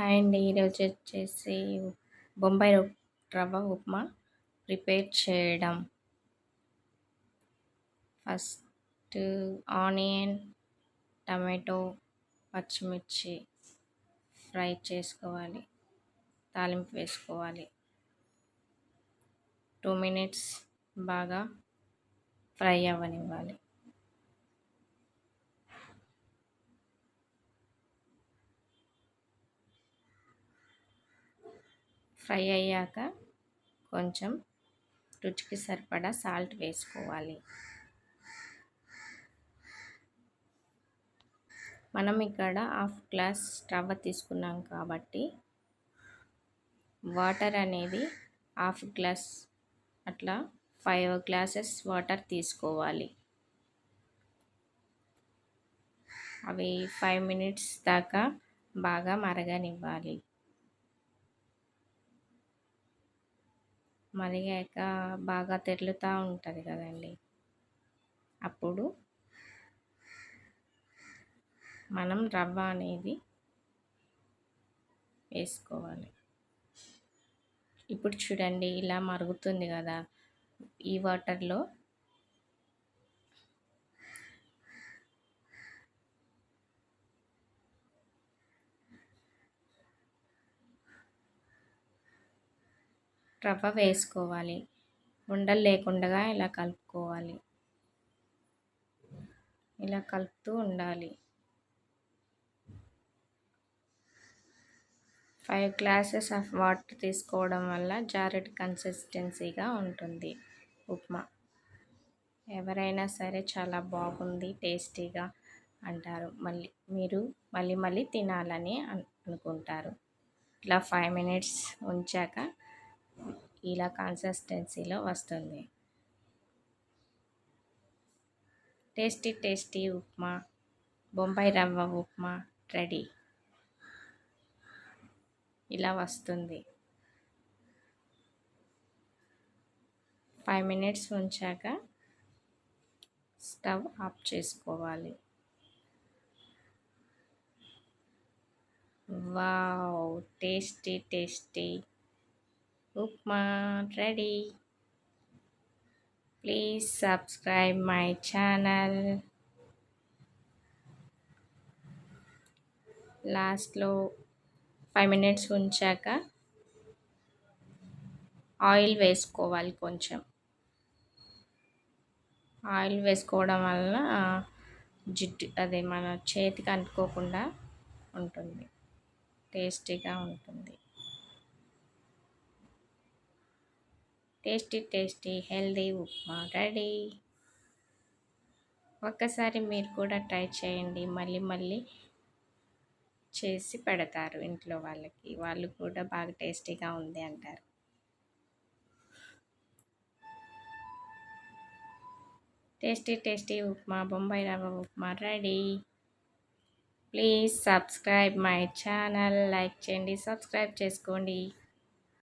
Hi అండి. ఈరోజు వచ్చేసి బొంబాయి రవ్వ ఉప్మా ప్రిపేర్ చేయడం. ఫస్ట్ ఆనియన్ టమాటో పచ్చిమిర్చి ఫ్రై చేసుకోవాలి. తాలింపు వేసుకోవాలి. టూ మినిట్స్ బాగా ఫ్రై అవ్వనివ్వాలి. ఫ్రై అయ్యాక కొంచెం రుచికి సరిపడా సాల్ట్ వేసుకోవాలి. మనం ఇక్కడ హాఫ్ గ్లాస్ రవ్వ తీసుకున్నాం కాబట్టి వాటర్ అనేది హాఫ్ గ్లాస్ అట్లా ఫైవ్ గ్లాసెస్ వాటర్ తీసుకోవాలి. అవి ఫైవ్ మినిట్స్ దాకా బాగా మరగనివ్వాలి. మరిగాక బాగా తెరులుతూ ఉంటుంది కదండి. అప్పుడు మనం రవ్వ అనేది వేసుకోవాలి. ఇప్పుడు చూడండి ఇలా మరుగుతుంది కదా. ఈ వాటర్లో రవ్వ వేసుకోవాలి. ఉండలు లేకుండా ఇలా కలుపుకోవాలి. ఇలా కలుపుతూ ఉండాలి. ఫైవ్ గ్లాసెస్ ఆఫ్ వాటర్ తీసుకోవడం వల్ల జారెడ్ కన్సిస్టెన్సీగా ఉంటుంది ఉప్మా. ఎవరైనా సరే చాలా బాగుంది టేస్టీగా అంటారు. మళ్ళీ మీరు మళ్ళీ మళ్ళీ తినాలని అనుకుంటారు ఇట్లా ఫైవ్ మినిట్స్ ఉంచాక ఇలా కన్సిస్టెన్సీలో వస్తుంది. టేస్టీ టేస్టీ ఉప్మా బొంబాయి రవ్వ ఉప్మా రెడీ. ఇలా వస్తుంది. ఫైవ్ మినిట్స్ ఉంచాక స్టవ్ ఆఫ్ చేసుకోవాలి. Wow! Tasty tasty. Upma ready. Please subscribe my channel. లాస్ట్లో ఫైవ్ మినిట్స్ ఉంచాక ఆయిల్ వేసుకోవాలి కొంచెం. ఆయిల్ వేసుకోవడం వల్ల జిడ్డు అదే మన చేతికి అంటుకోకుండా ఉంటుంది. టేస్టీగా ఉంటుంది. Tasty tasty healthy upma ready. ఒక్కసారి మీరు కూడా ట్రై చేయండి. మళ్ళీ మళ్ళీ చేసి పెడతారు ఇంట్లో వాళ్ళకి. వాళ్ళు కూడా బాగా టేస్టీగా ఉంది అంటారు. టేస్టీ టేస్టీ ఉప్మా బొంబాయి రవ్వ upma ready. Please subscribe my channel. Like చేయండి సబ్స్క్రైబ్ చేసుకోండి.